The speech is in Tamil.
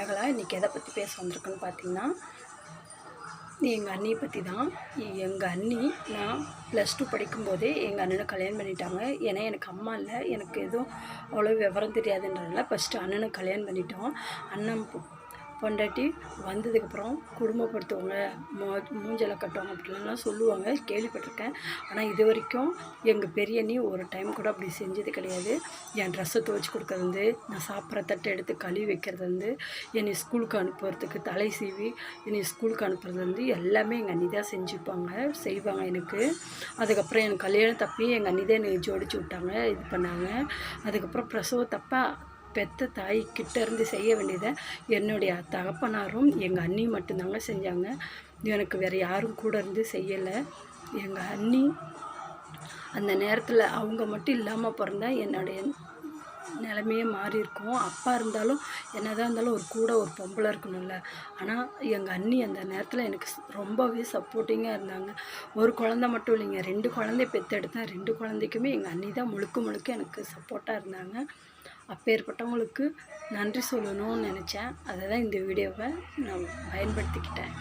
மேகலா இன்றைக்கி எதை பற்றி பேச வந்திருக்குன்னு பார்த்தீங்கன்னா எங்கள் அண்ணியை பற்றி தான் எங்கள் அண்ணி நான் ப்ளஸ் டூ படிக்கும்போதே எங்கள் அண்ணனை கல்யாணம் பண்ணிட்டாங்க. ஏன்னா எனக்கு அம்மா இல்லை. எனக்கு எதுவும் அவ்வளோ விவரம் தெரியாதுன்றதுனால ஃபஸ்ட்டு அண்ணனை கல்யாணம் பண்ணிட்டோம். அண்ணன் பொண்டாட்டி வந்ததுக்கப்புறம் குடும்பப்படுத்துவாங்க மூ மூஞ்சலை கட்டுவாங்க அப்படிலாம் சொல்லுவாங்க கேள்விப்பட்டிருக்கேன். ஆனால் இது வரைக்கும் எங்கள் பெரிய அண்ணி ஒரு டைம் கூட அப்படி செஞ்சது கிடையாது. என் ட்ரெஸ்ஸை துவைச்சி கொடுக்கறது வந்து நான் சாப்பிட்ற தட்டை எடுத்து கழுவி வைக்கிறது வந்து என்னை ஸ்கூலுக்கு அனுப்புறதுக்கு தலை சீவி என்னை ஸ்கூலுக்கு அனுப்புறது வந்து எல்லாமே எங்கள் அண்ணி தான் செஞ்சுப்பாங்க செய்வாங்க எனக்கு. அதுக்கப்புறம் எனக்கு கல்யாணம் தப்பி எங்கள் அண்ணி தான் என்னை ஜோடிச்சு விட்டாங்க இது பண்ணாங்க. அதுக்கப்புறம் பிரசவ தப்பாக பெத்த தாய் கிட்ட இருந்து செய்ய வேண்டியதை என்னுடைய தகப்பனாரும் எங்கள் அண்ணியும் மட்டும்தாங்க செஞ்சாங்க. எனக்கு வேறு யாரும் கூட இருந்து செய்யலை. எங்கள் அண்ணி அந்த நேரத்தில் அவங்க மட்டும் இல்லாமல் பிறந்தால் என்னுடைய நிலமையே மாறி இருக்கும். அப்பா இருந்தாலும் என்னதான் இருந்தாலும் ஒரு கூட ஒரு பொம்பளை இருக்கணும்ல. ஆனால் எங்கள் அண்ணி அந்த நேரத்தில் எனக்கு ரொம்பவே சப்போர்ட்டிங்காக இருந்தாங்க. ஒரு குழந்த மட்டும் இல்லைங்க ரெண்டு குழந்தைய பெற்றெடுத்தேன் ரெண்டு குழந்தைக்குமே எங்கள் அண்ணி தான் முழுக்க முழுக்க எனக்கு சப்போர்ட்டாக இருந்தாங்க. அப்பேற்பட்டவங்களுக்கு நன்றி சொல்லணும்னு நினச்சேன். அதை தான் இந்த வீடியோவை நான் பயன்படுத்திக்கிட்டேன்.